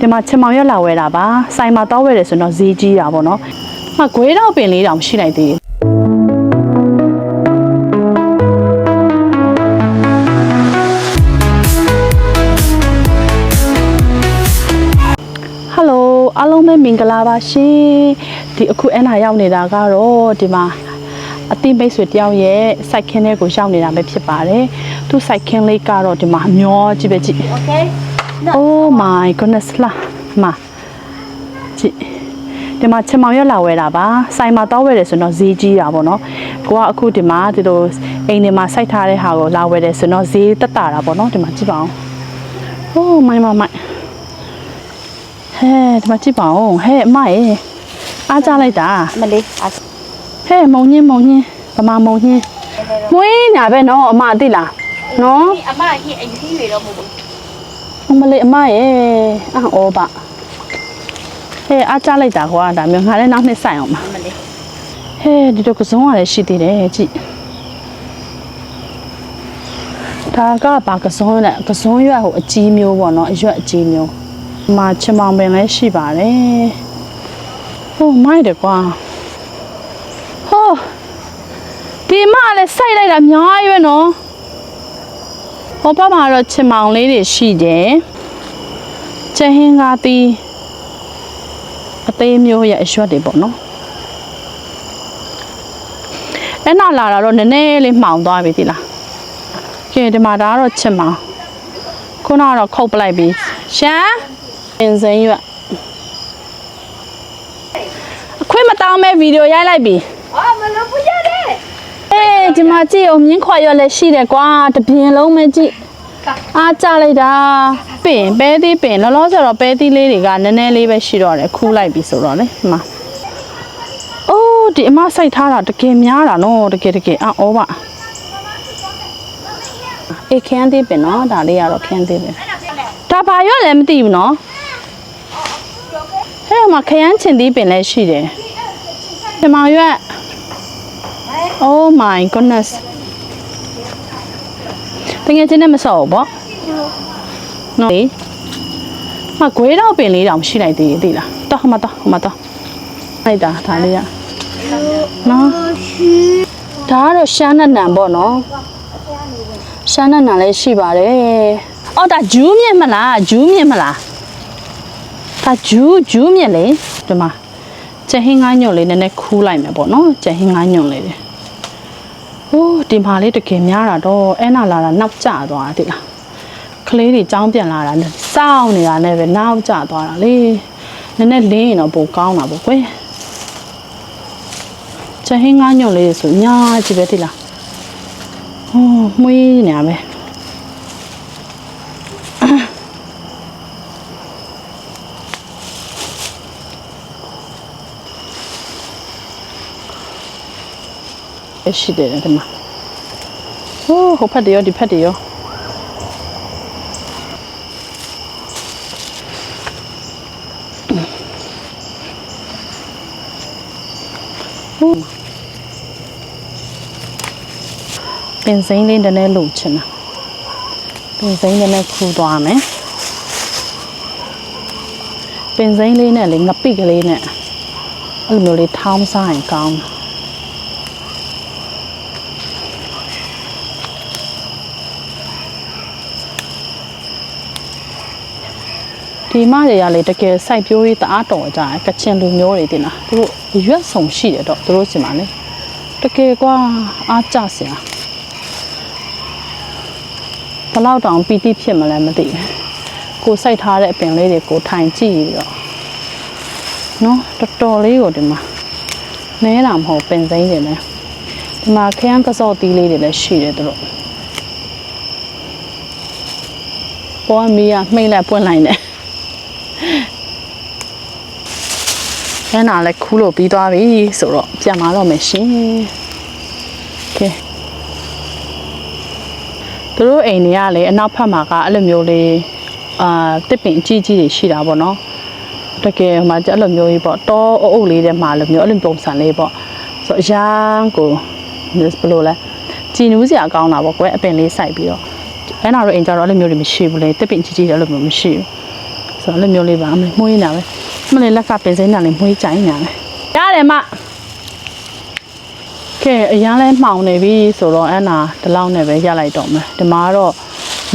ဒီမှာချင်မောင်ရွက်လာဝဲတာပါဆိုင်မှာတောက်ဝဲတယ်ဆိုတော့ဈေးကြီးတာပေါ့နော်ဟာဂွေးတော့ပင်လေးတောင်ရှိလိုက်သေးတယ်ဟယ်လိုအားလုံးပဲမင်္ဂလာပါရှင်ဒီအခုအန်နာရောက်နေတာကတော့ဒီမှာအသိမိတ်ဆွေတယောက်ရဲ့စိုက်ခင်းထဲကိုရောက်နေတာပဲဖြစ်ပါတယ်သူစိုက်ခင်းလေးကတော့ဒီမှာအမျောကြည့်ပဲကြည့် Okay. Oh my goodness လာမကြည့်ဒီမှာချင်မောင်ရွက်လာဝဲတာပါဆိုင်မှာတောက်ဝဲတယ်ဆိုတော့ဈေးကြီးတာပေါ့နော်ကိုကအခုဒီမှာဒီလိုအိမ်ထဲမှာစိုက်ထားတဲ့ဟာကိုလာဝဲတယ်ဆိုတော့ဈေးတက်တာတာပေါ့နော်ဒီမှာကြည့်ပါအောင် Oh my my my ဟဲ့ဒီမှာကြည့်ပါဦးဟဲ့အမရေအားကြလိုက်တာ Malay. As ဟဲ့မုံညင်းမုံညင်းဗမာမုံညင်းမွေးညာပဲနော်အမသိလားနော် ni ama hi ai hi le ro mo. အမလေးအမရဲ့အော်ပါဟဲ့အားကြလိုက်တာကွာဒါမျိုးငါလည်းနောက်နှစ်ဆိုင်အောင်ပါ Malay. ဟဲ့ဒီတော့ကစုံရလည်းရှိသေးတယ်ကြည့်ဒါကဘာကစုံလဲကစုံရွက်ဟိုအကြီးမျိုးပေါ့နော်အရွက်အကြီးမျိုးဒီမှာချင်မောင်ပင်လည်းရှိပါတယ်ဟိုမိုက်တယ်ကွာဟိုဒီမလည်းစိုက်လိုက်တာအများကြီးပဲနော် ဟိုဘက်မှာတော့ချင်မောင်လေးတွေရှိတယ်ချဟင်းကားတီးအသေးမျိုးရဲ့အရွက်တွေပေါ့နော်အဲ့နာလာတာတော့နည်းနည်းလေးမှောင်သွားပြီဒီလားကဲဒီမှာဒါကတော့ချစ်မောင်ခုနကတော့ခုတ်ပလိုက်ပြီရှမ်းပင်စိမ်းရွက်အခွင့်မတောင်းမဲ့ဗီဒီယိုရိုက်လိုက်ပြီ Ah, ma lo puya de. အေး ဒီမှာကြည့်အောင်မြင်းခွာရွက်လည်းရှိတယ်ကွာတပြင်းလုံးပဲကြည့်အားကြလိုက်တာပင်ပဲသီးပင်လောလောဆယ်တော့ပဲသီးလေးတွေကနည်းနည်းလေးပဲရှိတော့တယ်ခူးလိုက်ပြီဆိုတော့လေဒီမှာအိုးဒီအမစိုက်ထားတာတကယ်များတာနော်တကယ်တကယ်အော်ပါအေးခန်းသေးပင်နော်ဒါလေးကတော့ခန်းသေးပင်ဒါဘာရွက်လည်းမသိဘူးနော်ဟဲ့မှာခရမ်းချင်သေးပင်လည်းရှိတယ်ဒီမှာရွက် Oh my goodness တကယ်ချင်းနဲ့မဆော့ဘူးပေါ့နော်လေမဂွေးတော့ပင်လေးတောင်ရှိလိုက်သေးတယ်သိလားတော့ဟမတော့ဟမတော့လိုက်တာဒါလေးရနော်ဒါကတော့ရှမ်းနက်နံပေါ့နော်ရှမ်းနက်နံလည်းရှိပါတယ်အော်ဒါဂျူးမြင့်မလားဂျူးမြင့်မလားဒါဂျူးဂျူးမြင့်လေဒီမှာကျဟင်းငါးညွန့်လေးနည်းနည်းခူးလိုက်မယ်ပေါ့နော်ကျဟင်းငါးညွန့်လေးတွေဟိုး ဒီမှာလေးတကယ်များတာတော့အဲ့နာလာတာနောက်ကျသွားတာတိလားကလေးတွေကြောင်းပြန်လာတာနဲ့စောင်းနေတာနဲ့ပဲနောက်ကျသွားတာလေနည်းနည်းလင်းရင်တော့ပိုကောင်းတာပေါ့ကွယ်ချဟင်းငါးညွန့်လေးဆိုအများကြီးပဲတိလားဟိုးမွေးနေရမယ်ရှိတယ်ဒီမှာ ဟိုးဟိုဖက်တရောဒီဖက်တရောဟိုးပင်စိမ်းလေးတည်းနဲ့လုံချင်တာပင်စိမ်းတည်းနဲ့ခူးသွားမယ်ပင်စိမ်းလေးနဲ့လေငပိကလေးနဲ့အဲ့လိုမျိုးလေးထောင်းစားရင်ကောင်းတယ် ဒီမတွေကလေတကယ်စိုက်ပျိုးရေးတအားတော်ကြတယ်ကချင်လူမျိုးတွေတင်လားသူတို့ရွက်ဆောင်ရှိတယ်တော့သူတို့စီမှာလေတကယ်ကွာအားကြစရာဘယ်လောက်တောင်ပီတိဖြစ်မလဲမသိဘူးကိုစိုက်ထားတဲ့အပင်လေးတွေကိုထိုင်ကြည့်ပြီးတော့နော်တော်တော်လေးကိုဒီမှာနဲတာမဟုတ်ပင်စိမ့်တွေလည်းဒီမှာခရမ်းကစော့တီးလေးတွေလည်းရှိတယ်သူတို့ပေါ်မီးကမှိတ်လိုက်ပွင့်လိုက်တယ် ရန်နာလည်းခူးလို့ပြီးသွားပြီဆိုတော့ပြန်มาတော့မယ်ရှင်ကဲသူတို့အိမ်တွေကလည်းအနောက်ဖက်မှာကအဲ့လိုမျိုးလေးအာတစ်ပင်အကြီးကြီးတွေရှိတာပေါ့နော်တကယ်ဟိုမှာကျအဲ့လိုမျိုးကြီးပေါ့တောအုပ်အုပ်လေးထဲမှာအဲ့လိုမျိုးအဲ့လိုပုံစံလေးပေါ့ဆိုတော့အရန်ကိုဘယ်လိုလဲကြည်နူးစရာကောင်းတာပေါ့ကွယ်အပင်လေးစိုက်ပြီးတော့အဲ့နာတို့အိမ်ကြတော့အဲ့လိုမျိုးတွေမရှိဘူးလေတစ်ပင်ကြီးကြီးတွေအဲ့လိုမျိုးမရှိဘူး ဆိုတော့လည်းမျိုးလေးပါအမလေးမှုေးနေတာပဲမလေးလက်ကပင်စိမ်းတာလေးမှုေးကြိုင်းနေတာပဲရတယ်မကဲအရန်လဲမှောင်နေပြီဆိုတော့အဲ့နာဒီလောက်နဲ့ပဲရလိုက်တော့မယ်ဒီမှာကတော့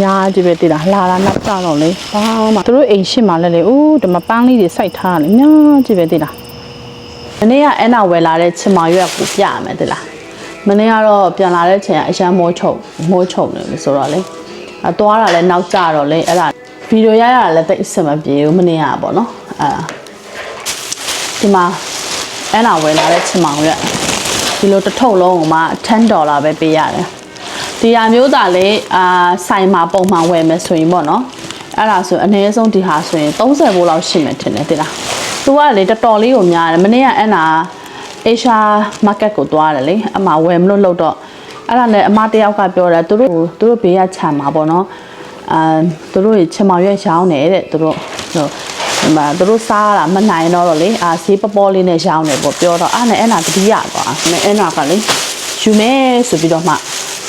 ညာကြည့်ပဲတည်တာလာလာနောက်ကြတော့လေဘာမှသူတို့အိမ်ရှိမှလည်းလေဦးဒီမှာပန်းလေးတွေစိုက်ထားတယ်ညာကြည့်ပဲတည်တာမနေ့ကအဲ့နာဝယ်လာတဲ့ချင်မောင်ရွက်ကိုပြရမယ်တည်လားမနေ့ကတော့ပြန်လာတဲ့ချိန်ကအရန်မိုးချုပ်မိုးချုပ်နေပြီဆိုတော့လေအသွားတာလည်းနောက်ကြတော့လေအဲ့ဒါ ဗီဒီယိုရရတာလည်းတိတ်အဆင်မပြေဘူးမနေ့ကပေါ့နော်အဲ့ဒါဒီမှာအဲ့နာဝယ်လာတဲ့ချင်မောင်ရွက်ဒီလိုတစ်ထုပ်လုံးကိုမှ10ဒေါ်လာပဲပေးရတယ်ဒီဟာမျိုးသားလေးအာဆိုင်မှာပုံမှန်ဝယ်မယ်ဆိုရင်ပေါ့နော်အဲ့ဒါဆိုအနည်းဆုံးဒီဟာဆိုရင်30ဘိုးလောက်ရှိမယ်ထင်တယ်တိလားသူကလေတော်တော်လေးကိုများတယ်မနေ့ကအဲ့နာ Asia market ကိုသွားတယ်လေအမှဝယ်မလို့လို့တော့အဲ့ဒါနဲ့အမတယောက်ကပြောတယ်သူတို့သူတို့ဘေးကခြံမှာပေါ့နော် အာသူတို့ချင်မောင်ရွက်ရောင်းတယ်တဲ့သူတို့ဟိုဒီမှာသူတို့စားတာမနိုင်တော့တော့လေအာဈေးပပေါ်လေးနဲ့ရောင်းတယ်ပေါ့ပြောတော့အဲ့နဲ့အဲ့နာတတိယကွာနဲ့အဲ့နာကလေယူမယ်ဆိုပြီးတော့မှ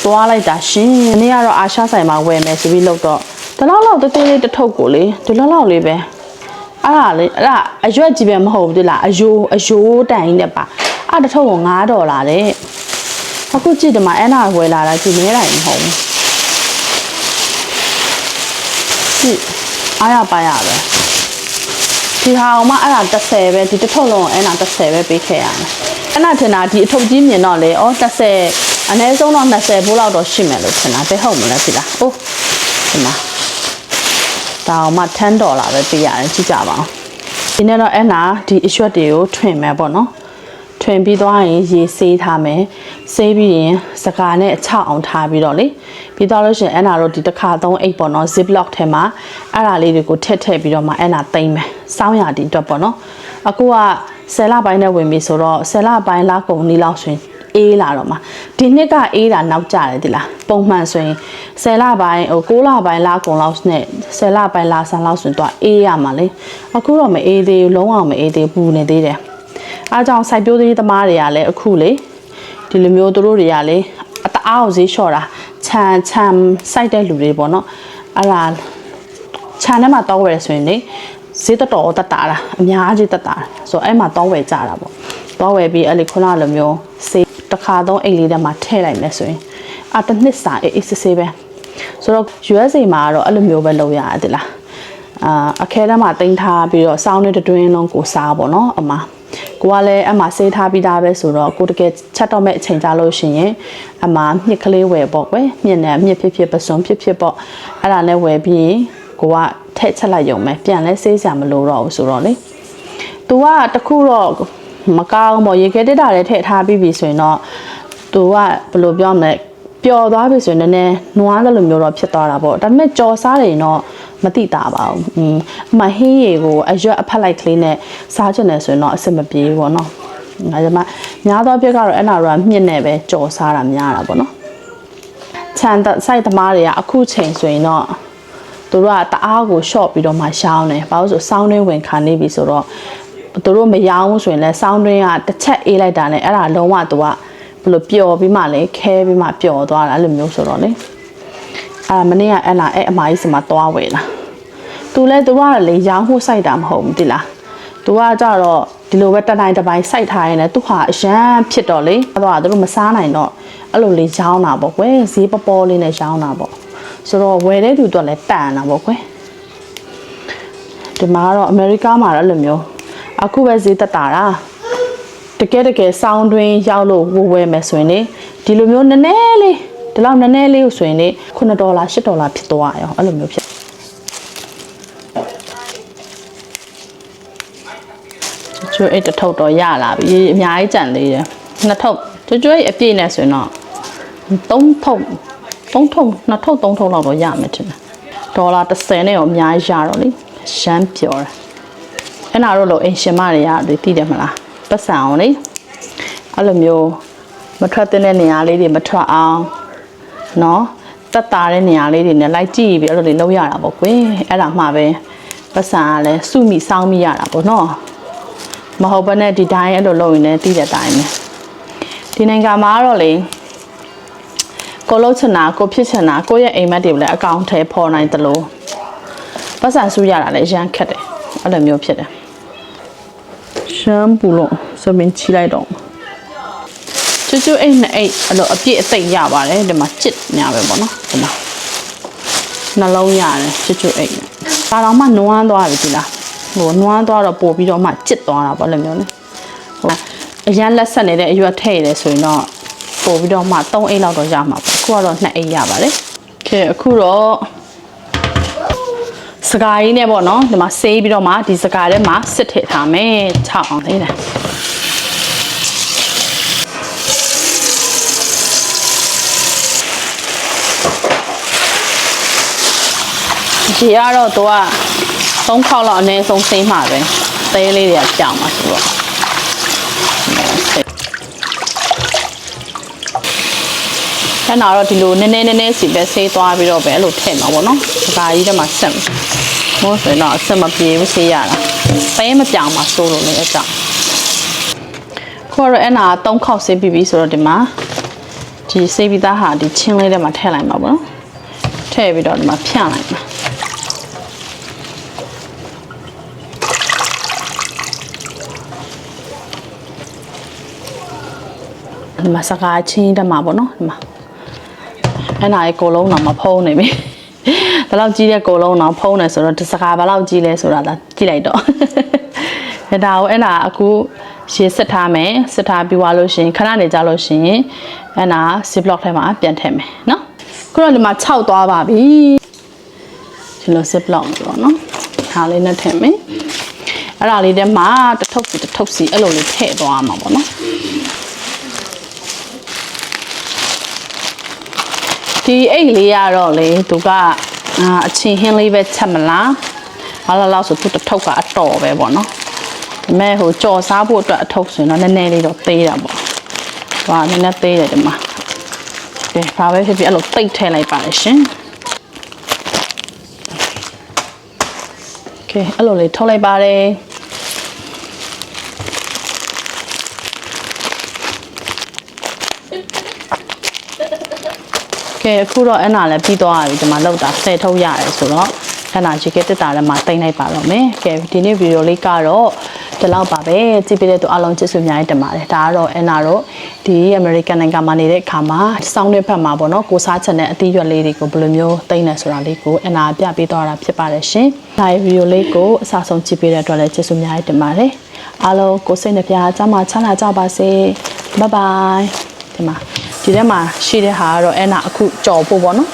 သွားလိုက်တာရှင်ဒီနေ့ကတော့အာရှဆိုင်မှာဝယ်မယ်ဆိုပြီးလို့တော့ဒီလောက်လောက်တသေးလေးတစ်ထုပ်ကိုလေဒီလောက်လောက်လေးပဲအဲ့ဒါလေအဲ့ဒါအရွက်ကြီးပဲမဟုတ်ဘူးတိလားအယိုးအယိုးတိုင်နဲ့ပါအဲ့တစ်ထုပ်ကို9ဒေါ်လာတဲ့အခုကြည့်ဒီမှာအဲ့နာဝယ်လာတာကြည့်နေတိုင်းမဟုတ်ဘူး ကြည့်အားရပါရပဲဒီဟာအောင်မအဲ့ဒါ30ပဲဒီတစ်ထုပ်လုံးအဲ့ဒါ30ပဲပေးခဲ့ရမယ်အဲ့ဒါထင်တာဒီအထုပ်ကြီးမြင်တော့လေဩ30အနည်းဆုံးတော့20ဘိုးလောက်တော့ရှိမယ်လို့ထင်တာဘယ်ဟုတ်မလဲဖြစ်လားအိုးဒီမှာဒါအောင်မ10ဒေါ်လာပဲပေးရတယ်ကြည့်ကြပါဦးဒီနေ့တော့အဲ့နာဒီအရွက်တွေကိုထွင်မယ်ပေါ့နော်ထွင်ပြီးသွားရင်ရေဆေးထားမယ်ဆေးပြီးရင်စကားနဲ့အချောက်အောင်ထားပြီးတော့လေ ပြီးတော့လို့ရှရင်အဲ့နာတို့ဒီတစ်ခါသုံးအိတ်ပေါ့နော် ziplock ထဲမှာအဲ့ဒါလေးတွေကိုထည့်ထည့်ပြီးတော့မှအဲ့နာသိမ့်မယ်စောင်းရတီအတွက်ပေါ့နော်အခုက10လပိုင်းနဲ့ဝင်ပြီဆိုတော့10လပိုင်းလာကုန်နီးလောက်ဆိုရင်အေးလာတော့မှာဒီနှစ်ကအေးတာနောက်ကျတယ်ဒီလားပုံမှန်ဆိုရင်10လပိုင်းဟို9လပိုင်းလာကုန်လောက်နဲ့10လပိုင်းလာဆန်လောက်ဆိုရင်တော့အေးရမှာလေအခုတော့မအေးသေးဘူးလုံးဝမအေးသေးဘူးပူနေသေးတယ်အားကြောင့်စိုက်ပျိုးသေးသမားတွေကလည်းအခုလေဒီလိုမျိုးသူတို့တွေကလေအတအားကိုဈေးလျှော့တာ ခြံခြံစိုက်တဲ့လူတွေပေါ့နော်အဲ့ဒါခြံထဲမှာတောင်းဝယ်ဆိုရင်လေဈေးတော်တော်တက်တာတာအများကြီးတက်တာဆိုတော့အဲ့မှာတောင်းဝယ်ကြတာပေါ့တောင်းဝယ်ပြီးအဲ့လေခုနလိုမျိုးဈေးတစ်ခါသုံးအိတ်လေးထဲမှာထည့်လိုက်မယ်ဆိုရင်အာတစ်နှစ်စာအေးအေးဆေးဆေးပဲဆိုတော့ USA မှာကတော့အဲ့လိုမျိုးပဲလုပ်ရတယ်တိလားအာအခဲထဲမှာတင်ထားပြီးတော့စောင်းတဲ့တွင်းလုံးကိုစားပေါ့နော်အမ ကိုကလည်းအမဆေးထားပြီးသားပဲဆိုတော့ကိုတကယ်ချက်တော့မဲ့အချိန်ကြလို့ရှိရင်အမမြစ်ကလေးဝယ်ပေါ့ကွယ်မြစ်နဲ့မြစ်ဖြစ်ဖြစ်ပစုံဖြစ်ဖြစ်ပေါ့အဲ့ဒါနဲ့ဝယ်ပြီးရင်ကိုကထက်ချက်လိုက်ရုံပဲပြန်လဲဆေးစရာမလိုတော့ဘူးဆိုတော့လေ तू ကတခုတော့မကောင်းပေါ့ရေခဲတက်တာလည်းထည့်ထားပြီးပြီဆိုရင်တော့ तू ကဘယ်လိုပြောမလဲပျော်သွားပြီဆိုရင်လည်းနည်းနည်းနွားတယ်လို့မျိုးတော့ဖြစ်သွားတာပေါ့ဒါပေမဲ့ကြော်စားတယ်တော့ မတိတာပါဘူးอืมအမဟင်းရီကိုအရွက်အဖက်လိုက်ကလေးနဲ့စားချင်တယ်ဆိုရင်တော့အဆင်မပြေဘူးပေါ့နော်ငါကျမများသောပြက်ကတော့အဲ့နာတော့မြင့်နေပဲကြော်စားတာများတာပေါ့နော်ခြံစိုက်သမားတွေကအခုချိန်ဆိုရင်တော့သူတို့ကတအားကို short ပြီးတော့မှရှောင်းတယ်။ဘာလို့ဆိုစောင်းတွင်းဝင်ခံနေပြီဆိုတော့သူတို့မရောင်းဆိုရင်လည်းစောင်းတွင်းကတစ်ချက်အေးလိုက်တာနဲ့အဲ့ဒါလုံးဝသူကဘယ်လိုပျော်ပြီးမှလဲခဲပြီးမှပျော်သွားတာအဲ့လိုမျိုးဆိုတော့လေအာမနေ့ကအဲ့လာအဲ့အမကြီးစမှာသွားဝယ်လာ သူလဲသူကလေရောင်းမှုစိုက်တာမဟုတ်ဘူးတိလားသူကကြတော့ဒီလိုပဲတတိုင်းတစ်ပိုင်းစိုက်ထားရင်လည်းသူဟာအရန်ဖြစ်တော့လေအဲ့တော့သူတို့မစားနိုင်တော့အဲ့လိုလေးရောင်းတာပေါ့ကွယ်ဈေးပပေါ်လေးနဲ့ရောင်းတာပေါ့ဆိုတော့ဝယ်တဲ့သူတို့လည်းတန်တာပေါ့ကွယ်ဒီမှာကတော့အမေရိကမှာတော့အဲ့လိုမျိုးအခုပဲဈေးတက်တာတာတကယ်တကယ်စောင်းတွင်းရောက်လို့ဝယ်ဝယ်မယ်ဆိုရင်လေဒီလိုမျိုးနည်းနည်းလေးဒီလောက်နည်းနည်းလေးကိုဆိုရင်လေ9ဒေါ်လာ10ဒေါ်လာဖြစ်သွားရောအဲ့လိုမျိုးဖြစ် ကျွတ်အဲ့တစ်ထုပ်တော့ရလာပြီအများကြီးကြံသေးတယ်နှစ်ထုပ်ကျွတ်ကျွတ်အပြည့်နဲ့ဆိုရင်တော့3ထုပ်3ထုပ်နှစ်ထုပ်3ထုပ်လောက်တော့ရမယ်ထင်တယ်ဒေါ်လာ30နဲ့ရောအများကြီးရတော့လေရှမ်းပြောတာအဲ့နာတော့လို့အင်ရှင်မတွေကဒီတည်တယ်မလားပတ်စံအောင်လေအဲ့လိုမျိုးမထွက်တဲ့နေရာလေးတွေမထွက်အောင်နော်တက်တာတဲ့နေရာလေးတွေနဲ့လိုက်ကြည့်ပြီးအဲ့လိုလေးလုပ်ရတာပေါ့ကွယ်အဲ့ဒါမှပဲပတ်စံကလည်းစုမိစောင်းမိရတာပေါ့နော် မဟုတ်ဘဲနဲ့ဒီတိုင်းအဲ့လိုလုပ်ရင်လည်းတည်တဲ့တိုင်းပဲဒီနိုင်ငံမှာတော့လေကိုလုံးချင်တာကိုဖြစ်ချင်တာကိုရဲ့အိမ်မက်တွေကိုလည်းအကောင့်ထဲပေါ်နိုင်တယ်လို့ပတ်စံဆူရတာလည်းရမ်းခက်တယ်အဲ့လိုမျိုးဖြစ်တယ်ရှမ်းပူလို့စပင်ချီလိုက်တော့ကျွတ်ကျွတ်အိတ်နဲ့အိတ်အဲ့လိုအပြည့်အသိပ်ရပါတယ်ဒီမှာချစ်ညာပဲပေါ့နော်ဒီမှာနှလုံးရတယ်ကျွတ်ကျွတ်အိတ်နဲ့ဒါတော့မှနွမ်းသွားပြီဒီလား ဟိုနွားသွားတော့ပို့ပြီးတော့မှကျစ်သွားတာပေါ့လိုမျိုးလေဟိုအရန်လက်ဆက်နေတဲ့အရွက်ထည့်ရတယ်ဆိုရင်တော့ပို့ပြီးတော့မှ3အိတ်လောက်တော့ရမှာပေါ့အခုကတော့2အိတ်ရပါတယ်ကဲအခုတော့စကားကြီးနဲ့ပေါ့နော်ဒီမှာဆေးပြီးတော့မှဒီစကားထဲမှာစစ်ထည့်ထားမယ်6အောင်သေးတယ်ဒီကတော့တော့ ၃ခေါက်လောက်အနည်းဆုံးဆင်းမှာပဲသဲလေးတွေကကြောင်ပါဆိုတော့။ဒါနာတော့ဒီလိုနည်းနည်းနည်းနည်းစီပဲဆေးသွားပြီးတော့ပဲအဲ့လိုထည့်မှာပေါ့နော်။ဒါကြီးတော့မှဆက်မယ်။မို့ဆိုတော့အဆက်မပြေဘူးဆေးရတာ။ပဲမပြောင်မှာစိုးလို့လည်းအကြောင်း။ခေါ်ရအဲ့နာ၃ခေါက်ဆေးပြီးပြီဆိုတော့ဒီမှာဒီဆေးပြီးသားဟာဒီချင်းလေးထဲမှာထည့်လိုက်မှာပေါ့နော်။ထည့်ပြီးတော့ဒီမှာဖြန့်လိုက်မှာ ဒီမှာစကားချင်းတက်မှာပေါ့နော်ဒီမှာအဲ့နာရဲ့ကိုလုံးတော့မဖုံးနေပြီဒါလောက်ကြီးတဲ့ကိုလုံးတော့ဖုံးနေဆိုတော့ဒီစကားဘယ်လောက်ကြီးလဲဆိုတာဒါကြည့်လိုက်တော့ဒါဒါကိုအဲ့နာအခုရေစစ်ထားမယ်စစ်ထားပြီးသွားလို့ရှရင်ခဏနေကြလို့ရှရင်အဲ့နာ ziplock ထဲမှာပြန်ထည့်မယ်နော်ခုတော့ဒီမှာ6သွားပါပြီဒီလို ziplock ပေါ့နော်ဒါလေးနဲ့ထည့်မယ်အဲ့ဒါလေးထဲမှာတစ်ထုပ်စီတစ်ထုပ်စီအဲ့လိုလေးထည့်သွားမှာပေါ့နော် ဒီအိတ်လေးကတော့လေသူကအာအချင်းဟင်းလေးပဲချက်မလားဘာလို့လဲဆိုသူတစ်ထုပ်ကအတော်ပဲပေါ့နော်ဒါပေမဲ့ဟိုကြော်စားဖို့အတွက်အထုပ်ဆိုရင်တော့နည်းနည်းလေးတော့သေးတာပေါ့ဟာနည်းနည်းသေးတယ်ဒီမှာကဲဘာပဲဖြစ်ဖြစ်အဲ့လိုတိတ်ထည့်လိုက်ပါလေရှင်ကဲအဲ့လိုလေးထုတ်လိုက်ပါတယ် ကဲအခုတော့အဲ့နာလည်းပြီးသွားပြီဒီမှာလောက်တာဆယ်ထုတ်ရတယ်ဆိုတော့အဲ့နာရေကတက်တာလည်းမှာတင်လိုက်ပါတော့မယ်ကဲဒီနေ့ဗီဒီယိုလေးကတော့ဒီလောက်ပါပဲကြည့်ပေးတဲ့သူအားလုံးကျေးဇူးအများကြီးတင်ပါတယ်ဒါကတော့အဲ့နာတော့ဒီအမေရိကန်နိုင်ငံမှာနေတဲ့အခါမှာစောင်းတဲ့ဘက်မှာပေါ့နော်ကိုစားချက်နဲ့အသီးရွက်လေးတွေကိုဘယ်လိုမျိုးတင်နေဆိုတာလေးကိုအဲ့နာပြပေးသွားတာဖြစ်ပါတယ်ရှင်ဒါဗီဒီယိုလေးကိုအစားဆုံးကြည့်ပေးတဲ့အတွက်လည်းကျေးဇူးအများကြီးတင်ပါတယ်အားလုံးကိုစိတ်နှပြကျမ်းမာချမ်းသာကြပါစေဘိုင်ဘိုင်ဒီမှာ ဒီထဲမှာရှိတဲ့ဟာကတော့အဲ့နာအခုကြော်ဖို့ပေါ့နော်